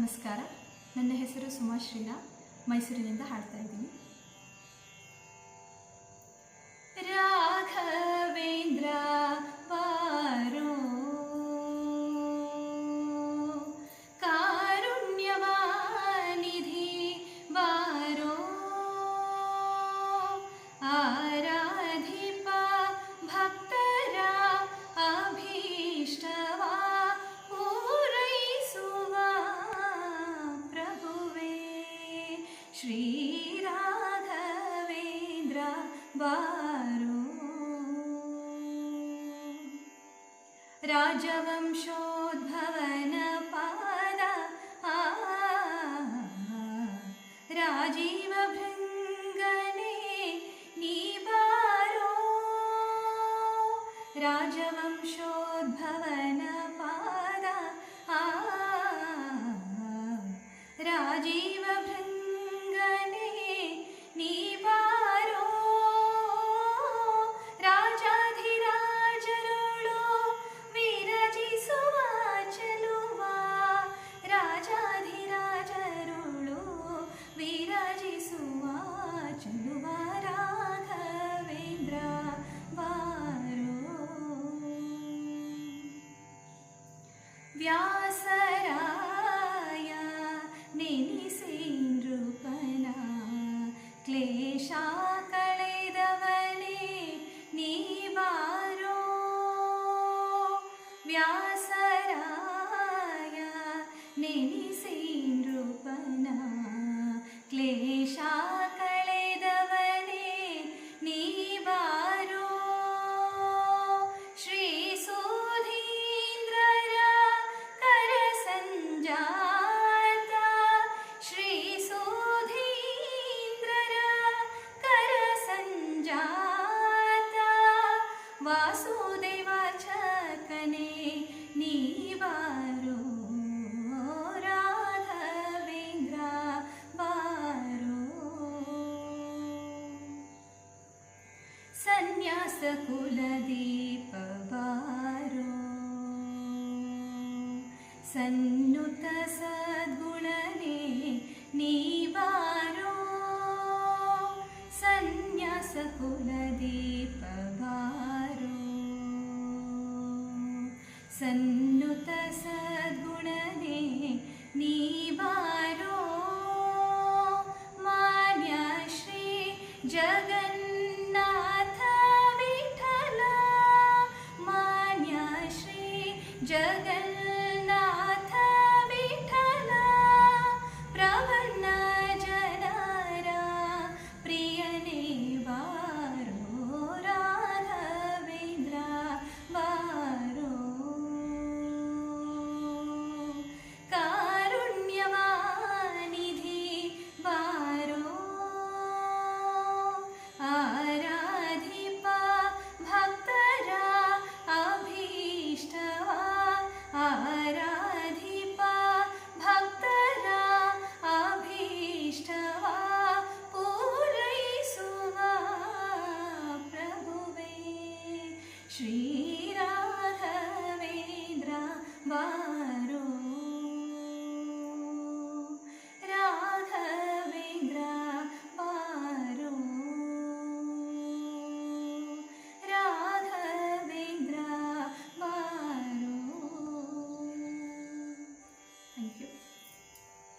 ನಮಸ್ಕಾರ. ನನ್ನ ಹೆಸರು ಸುಮಾಶ್ರೀನಾ ಮೈಸೂರಿನಿಂದ ಹಾಡ್ತಾ ಇದ್ದೀನಿ. श्रीराघवेन्द्र वारो। राजवंशोद्भवनपाद राजीवभृङ्गने आजीवभृङ्गने राजवंशोद्भवनपाद राजीव व्यासराय निृपना क्लेशा कलैदवने निवा व्यासराया निरुपना क्लेशः सन्न्यासकुलदीपवारो। सन्नुत सद्गुणने सद्गुणनि सन्न्यासकुलदीपवारो। सन्नुत सद् नाथ 水